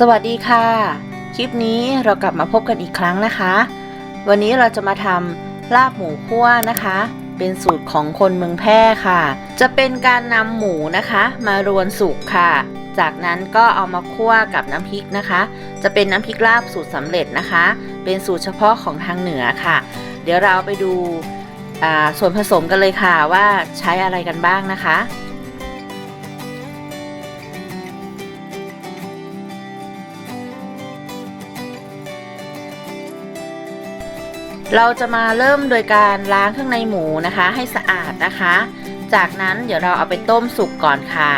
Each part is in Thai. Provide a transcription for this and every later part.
สวัสดีค่ะ คลิปนี้เรากลับมาพบกันอีกครั้งนะคะ วันนี้เราจะมาทำลาบหมูคั่วนะคะ เป็นสูตรของคนเมืองแพร่ค่ะ จะเป็นการนำหมูนะคะ มารวนสุกค่ะ จากนั้นก็เอามาคั่วกับน้ำพริกนะคะ จะเป็นน้ำพริกลาบสูตรสำเร็จนะคะ เป็นสูตรเฉพาะของทางเหนือค่ะ เดี๋ยวเราไปดูส่วนผสมกันเลยค่ะว่าใช้อะไรกันบ้างนะคะ เราจะมาเริ่มโดยการล้างเครื่องในหมูนะคะ ให้สะอาดนะคะ จากนั้นเดี๋ยวเราเอาไปต้มสุกก่อนค่ะ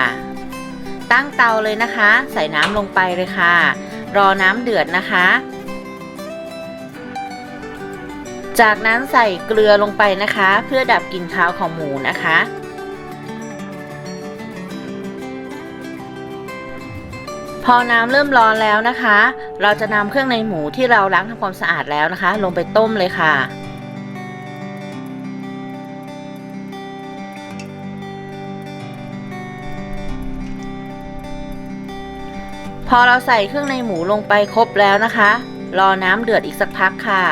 ตั้งเตาเลยนะคะ ใส่น้ำลงไปเลยค่ะ รอน้ำเดือดนะคะ จากนั้นใส่เกลือลงไปนะคะ เพื่อดับกลิ่นคาวของหมูนะคะ พอน้ำเริ่มร้อนแล้วนะคะ เราจะนำเครื่องในหมูที่เราล้างทำความสะอาดแล้วนะคะ ลงไปต้มเลยค่ะ พอเราใส่เครื่องในหมูลงไปครบแล้วนะคะ รอน้ำเดือดอีกสักพักค่ะ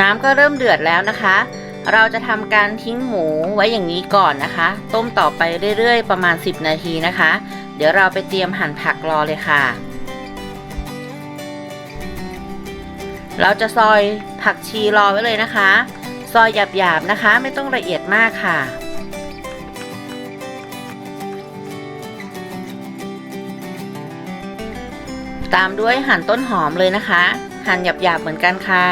น้ำก็เริ่มเดือดแล้วนะคะ เราจะทำการทิ้งหมูไว้อย่างนี้ก่อนนะคะ ต้มต่อไปเรื่อยๆ ประมาณ 10 นาทีนะคะ เดี๋ยวเราไปเตรียมหั่นผักรอเลยค่ะ เราจะซอยผักชีรอไว้เลยนะคะ ซอยหยาบๆนะคะ ไม่ต้องละเอียดมากค่ะตามด้วยหั่นต้นหอมเลยนะคะ หั่นหยาบๆเหมือนกันค่ะ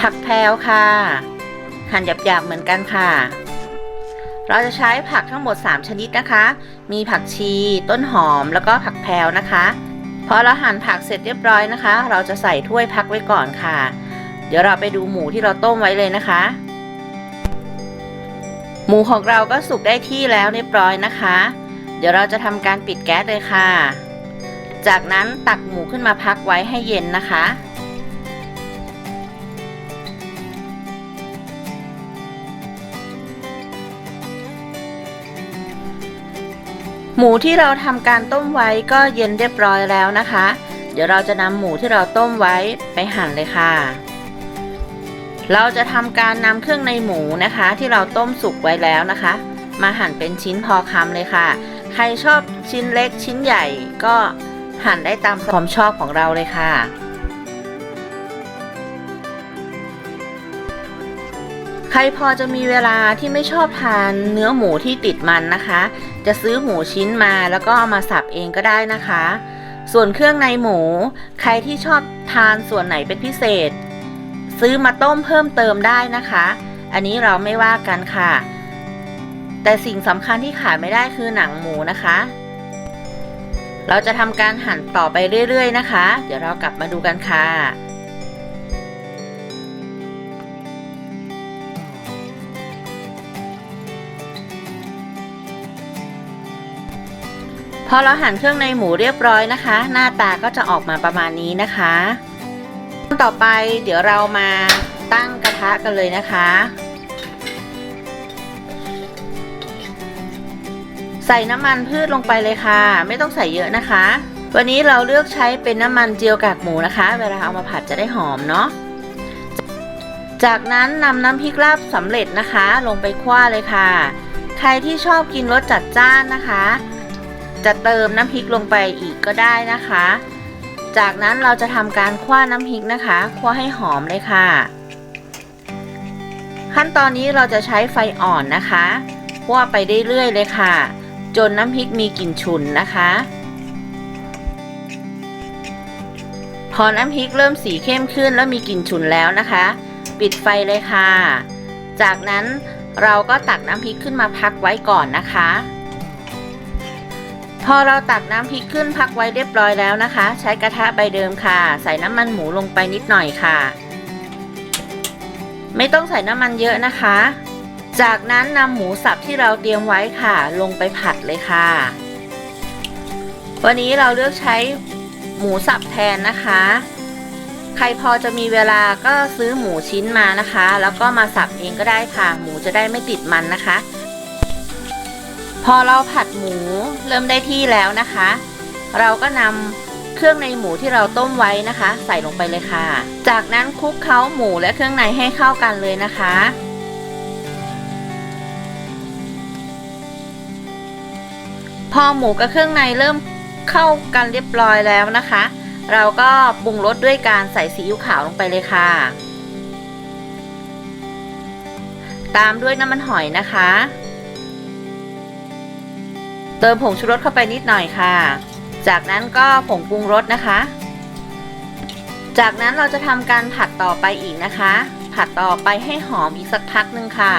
ผักแพรวค่ะ หั่นหยาบๆเหมือนกันค่ะ เราจะใช้ผักทั้งหมด 3 ชนิดนะคะ มีผักชี ต้นหอมแล้วก็ผักแพรวนะคะพอเราหั่นผักเสร็จเรียบร้อยนะคะ เราจะใส่ถ้วยพักไว้ก่อนค่ะ เดี๋ยวเราไปดูหมูที่เราต้มไว้เลยนะคะ หมูของเราก็สุกได้ที่แล้วเรียบร้อยนะคะ เดี๋ยวเราจะทำการปิดแก๊สเลยค่ะ จากนั้นตักหมูขึ้นมาพักไว้ให้เย็นนะคะ หมูที่เราทำการต้มไว้ก็เย็นเรียบร้อยแล้วนะคะ เดี๋ยวเราจะนำหมูที่เราต้มไว้ไปหั่นเลยค่ะ เราจะทำการนำเครื่องในหมูนะคะ ที่เราต้มสุกไว้แล้วนะคะ มาหั่นเป็นชิ้นพอคำเลยค่ะ ใครชอบชิ้นเล็กชิ้นใหญ่ก็หั่นได้ตามความชอบของเราเลยค่ะ รพอจะมีเวลาที่ไม่ชอบทานเนื้อหมูที่ติดมันนะคะ จะซื้อหมูชิ้นมาแล้วก็เอามาสับเองก็ได้นะคะ ส่วนเครื่องในหมู ใครที่ชอบทานส่วนไหนเป็นพิเศษ ซื้อมาต้มเพิ่มเติมได้นะคะ อันนี้เราไม่ว่ากันค่ะ แต่สิ่งสำคัญที่ขาดไม่ได้คือหนังหมูนะคะ เราจะทำการหั่นต่อไปเรื่อยๆนะคะ เดี๋ยวเรากลับมาดูกันค่ะ พอเราหั่นเครื่องในหมูเรียบร้อยนะคะ หน้าตาก็จะออกมาประมาณนี้นะคะต่อไปเดี๋ยวเรามาตั้งกระทะกันเลยนะคะ ใส่น้ำมันพืชลงไปเลยค่ะ ไม่ต้องใส่เยอะนะคะ วันนี้เราเลือกใช้เป็นน้ำมันเจียวกากหมูนะคะ เวลาเอามาผัดจะได้หอมเนาะจากนั้นนำน้ำพริกลาบสำเร็จนะคะ ลงไปคว้าเลยค่ะ ใครที่ชอบกินรสจัดจ้านนะคะ จะเติมน้ำพริกลงไปอีกก็ได้นะคะ จากนั้นเราจะทำการคว้าน้ำพริกนะคะคว้าให้หอมเลยค่ะ ขั้นตอนนี้เราจะใช้ไฟอ่อนนะคะคว้าไปเรื่อยๆเลยค่ะ จนน้ำพริกมีกลิ่นฉุนนะคะ พอน้ำพริกเริ่มสีเข้มขึ้นแล้วมีกลิ่นฉุนแล้วนะคะ ปิดไฟเลยค่ะ จากนั้นเราก็ตักน้ำพริกขึ้นมาพักไว้ก่อนนะคะ พอเราตักน้ำพริกขึ้นพักไว้เรียบร้อยแล้วนะคะ ใช้กระทะใบเดิมค่ะ ใส่น้ำมันหมูลงไปนิดหน่อยค่ะ ไม่ต้องใส่น้ำมันเยอะนะคะ จากนั้นนำหมูสับที่เราเตรียมไว้ค่ะ ลงไปผัดเลยค่ะ วันนี้เราเลือกใช้หมูสับแทนนะคะ ใครพอจะมีเวลาก็ซื้อหมูชิ้นมานะคะ แล้วก็มาสับเองก็ได้ค่ะ หมูจะได้ไม่ติดมันนะคะ พอเราผัดหมูเริ่มได้ที่แล้วนะคะ เราก็นำเครื่องในหมูที่เราต้มไว้นะคะ ใส่ลงไปเลยค่ะ จากนั้นคลุกเคล้าหมูและเครื่องในให้เข้ากันเลยนะคะ พอหมูกับเครื่องในเริ่มเข้ากันเรียบร้อยแล้วนะคะ เราก็ปรุงรสด้วยการใส่ซีอิ๊วขาวลงไปเลยค่ะ ตามด้วยน้ำมันหอยนะคะ เติมผงชูรสเข้าไปนิดหน่อยค่ะ จากนั้นก็ผงปรุงรสนะคะ จากนั้นเราจะทำการผัดต่อไปอีกนะคะ ผัดต่อไปให้หอมอีกสักพักหนึ่งค่ะ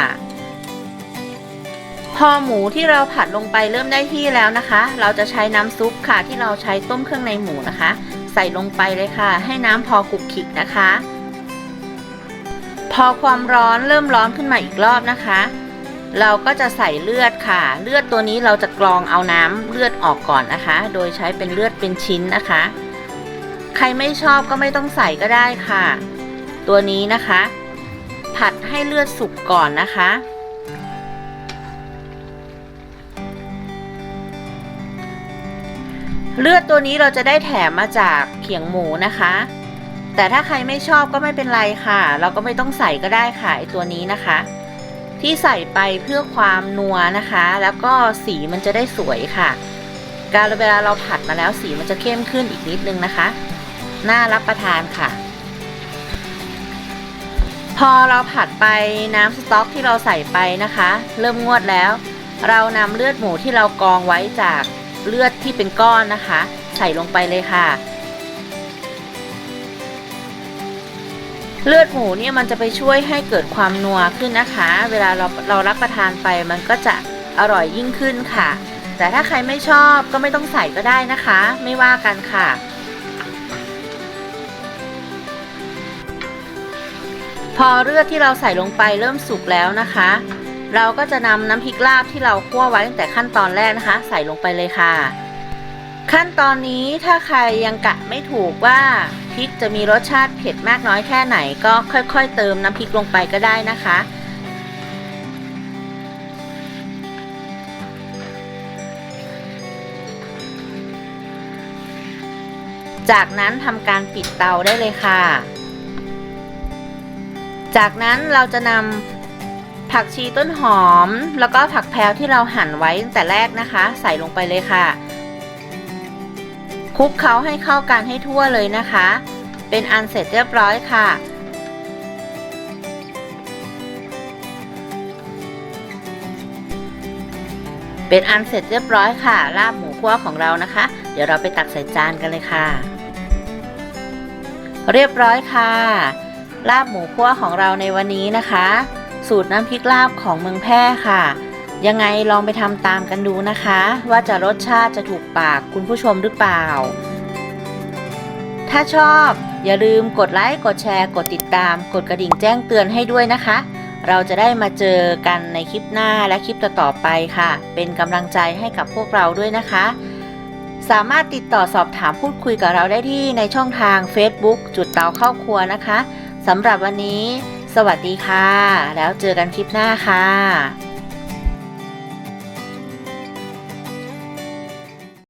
พอหมูที่เราผัดลงไปเริ่มได้ที่แล้วนะคะ เราจะใช้น้ำซุปค่ะ ที่เราใช้ต้มเครื่องในหมูนะคะ ใส่ลงไปเลยค่ะ ให้น้ำพอคลุกคลิกนะคะ พอความร้อนเริ่มร้อนขึ้นมาอีกรอบนะคะ เราก็จะใส่เลือดค่ะ เลือดตัวนี้เราจะกรองเอาน้ำเลือดออกก่อนนะคะ โดยใช้เป็นเลือดเป็นชิ้นนะคะ ใครไม่ชอบก็ไม่ต้องใส่ก็ได้ค่ะ ตัวนี้นะคะ ผัดให้เลือดสุกก่อนนะคะ เลือดตัวนี้เราจะได้แถมมาจากเขียงหมูนะคะ แต่ถ้าใครไม่ชอบก็ไม่เป็นไรค่ะ เราก็ไม่ต้องใส่ก็ได้ค่ะไอตัวนี้นะคะ ที่ใส่ไปเพื่อความนัวนะคะ แล้วก็สีมันจะได้สวยค่ะ การเวลาเราผัดมาแล้วสีมันจะเข้มขึ้นอีกนิดนึงนะคะ น่ารับประทานค่ะ พอเราผัดไปน้ำสต๊อกที่เราใส่ไปนะคะ เริ่มงวดแล้ว เรานำเลือดหมูที่เรากรองไว้จากเลือดที่เป็นก้อนนะคะ ใส่ลงไปเลยค่ะ เลือดหมูเนี่ยมันจะไปช่วยให้เกิดความนัวขึ้นนะคะ เวลาเราเรารับประทานไปมันก็จะอร่อยยิ่งขึ้นค่ะ แต่ถ้าใครไม่ชอบก็ไม่ต้องใส่ก็ได้นะคะ ไม่ว่ากันค่ะ พอเลือดที่เราใส่ลงไปเริ่มสุกแล้วนะคะ เราก็จะนำน้ำพริกลาบที่เราคั่วไว้ตั้งแต่ขั้นตอนแรกนะคะ ใส่ลงไปเลยค่ะ ขั้นตอนนี้ถ้าใครยังกะไม่ถูกว่าพริกจะมีรสชาติเผ็ดมากน้อยแค่ไหน ก็ค่อยๆ เติมน้ำพริกลงไปก็ได้นะคะ จากนั้นทำการปิดเตาได้เลยค่ะ จากนั้นเราจะนำผักชีต้นหอม แล้วก็ผักแพรวที่เราหั่นไว้ตั้งแต่แรกนะคะ ใส่ลงไปเลยค่ะ ลุกเคล้าให้เข้ากันให้ทั่วเลยนะคะ เป็นอันเสร็จเรียบร้อยค่ะ เป็นอันเสร็จเรียบร้อยค่ะ ลาบหมูคั่วของเรานะคะ เดี๋ยวเราไปตักใส่จานกันเลยค่ะ เรียบร้อยค่ะ ลาบหมูคั่วของเราในวันนี้นะคะ สูตรน้ำพริกลาบของเมืองแพร่ค่ะ ยังไงลองไปทำตามกันดูนะคะ ว่าจะรสชาติจะถูกปากคุณผู้ชมหรือเปล่า ถ้าชอบอย่าลืมกดไลค์กดแชร์ กดติดตาม กดกระดิ่งแจ้งเตือนให้ด้วยนะคะ เราจะได้มาเจอกันในคลิปหน้าและคลิปต่อๆไปค่ะ เป็นกำลังใจให้กับพวกเราด้วยนะคะ สามารถติดต่อสอบถามพูดคุยกับเราได้ที่ในช่องทาง Facebook จุดเตาเข้าครัวนะคะสำหรับวันนี้ สวัสดีค่ะ แล้วเจอกันคลิปหน้าค่ะ